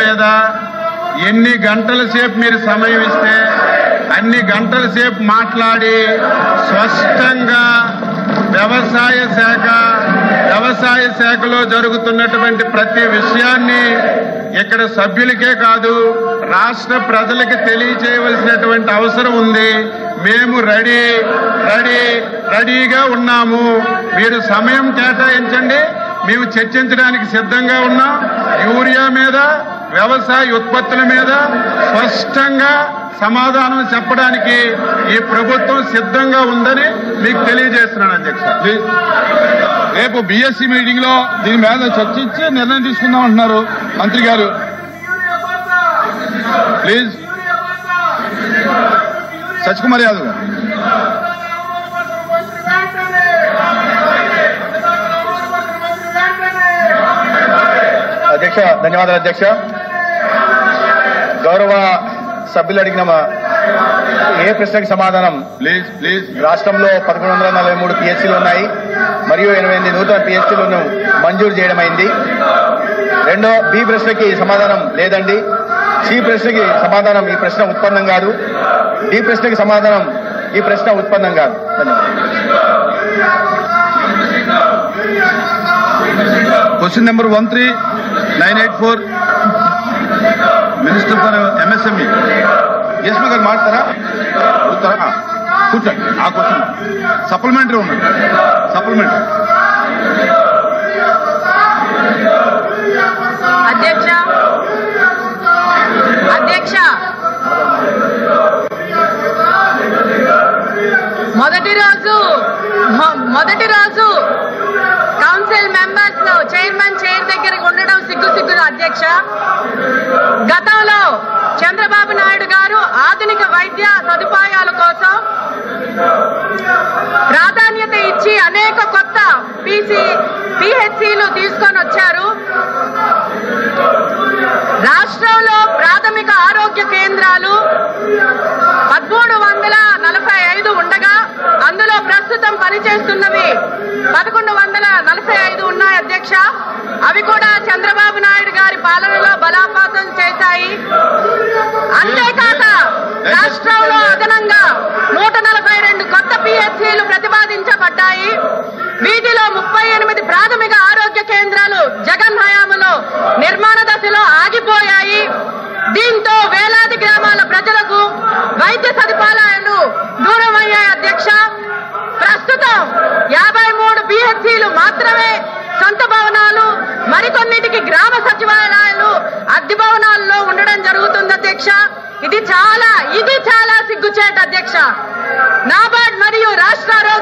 మీద ఎన్ని గంటల సేపు మీరు సమయం ఇస్తే అన్ని గంటల సేపు మాట్లాడి స్పష్టంగా వ్యవసాయ శాఖ వ్యవసాయ శాఖలో జరుగుతున్నటువంటి ప్రతి విషయాన్ని ఇక్కడ సభ్యులకే కాదు రాష్ట్ర ప్రజలకు తెలియచేయవలసినటువంటి అవసరం ఉంది. మేము రెడీ రెడీ రెడీగా ఉన్నాము. మీరు సమయం కేటాయించండి. మేము చర్చించడానికి సిద్ధంగా ఉన్నాం. యూరియా మీద వ్యవసాయ ఉత్పత్తుల మీద స్పష్టంగా సమాధానం చెప్పడానికి ఈ ప్రభుత్వం సిద్ధంగా ఉందని మీకు తెలియజేస్తున్నాను అధ్యక్ష. ప్లీజ్ రేపు బిఎస్సి మీటింగ్లో దీని మీద చర్చించి నిర్ణయం తీసుకుందాం అంటున్నారు మంత్రి గారు. ప్లీజ్. సత్యకుమార్ యాదవ్ గారు. అధ్యక్ష ధన్యవాదాలు అధ్యక్ష. గౌరవ సభ్యులు అడిగిన ఏ ప్రశ్నకి సమాధానం? ప్లీజ్ ప్లీజ్ రాష్ట్రంలో పదకొండు వందల నలభై మూడు పిహెచ్సీలు ఉన్నాయి. మరియు ఎనభై ఎనిమిది నూతన పిహెచ్సీలను మంజూరు చేయడమైంది. రెండో బి ప్రశ్నకి సమాధానం లేదండి. సి ప్రశ్నకి సమాధానం ఈ ప్రశ్న ఉత్పన్నం కాదు. డి ప్రశ్నకి సమాధానం ఈ ప్రశ్న ఉత్పన్నం కాదు. Question number one three nine eight four Yashma గారు మాట్లాడతారా అడుగుతారా కూర్చోండి ఆ క్వశ్చన్. సప్లిమెంటరీ ఉన్నది సప్లిమెంటరీ. అధ్యక్ష. అధ్యక్ష. మొదటి రోజు మొదటి రోజు కౌన్సిల్ మెంబర్స్ చైర్మన్ చైర్ దగ్గర ఉండడం సిగ్గు సిగ్గులు అధ్యక్ష. గతంలో చంద్రబాబు నాయుడు ఆధునిక వైద్య సదుపాయాల కోసం ప్రాధాన్యత ఇచ్చి అనేక కొత్త పీసీ పిహెచ్సిలు తీసుకొని వచ్చారు. రాష్ట్రంలో ప్రాథమిక ఆరోగ్య కేంద్రాలు పదమూడు వందల నలభై ఐదు ఉండగా అందులో ప్రస్తుతం పనిచేస్తున్నవి పదకొండు వందల నలభై ఐదు ఉన్నాయి అధ్యక్ష. అవి కూడా చంద్రబాబు నాయుడు గారి పాలనలో బలాపాతం చేశాయి. రాష్ట్రంలో అదనంగా నూట నలభై రెండు కొత్త పిహెచ్సిలు ప్రతిపాదించబడ్డాయి. వీటిలో ముప్పై ఎనిమిది ప్రాథమిక ఆరోగ్య కేంద్రాలు జగన్ హయాములో నిర్మాణ దశలో ఆగిపోయాయి. దీంతో వేలాది గ్రామాల ప్రజలకు వైద్య సదుపాయాలు దూరమయ్యాయి అధ్యక్ష. ప్రస్తుతం యాభై మూడు పిహెచ్సిలు మాత్రమే సొంత భవనాలు మరికొన్నిటికి గ్రామ సచివాలయాలు అద్దె భవనాల్లో ఉండడం జరుగుతుంది. చాలా ఇది చాలా సిగ్గుచేట అధ్యక్ష. నాబార్డ్ మరియు రాష్ట్ర ఆరోగ్య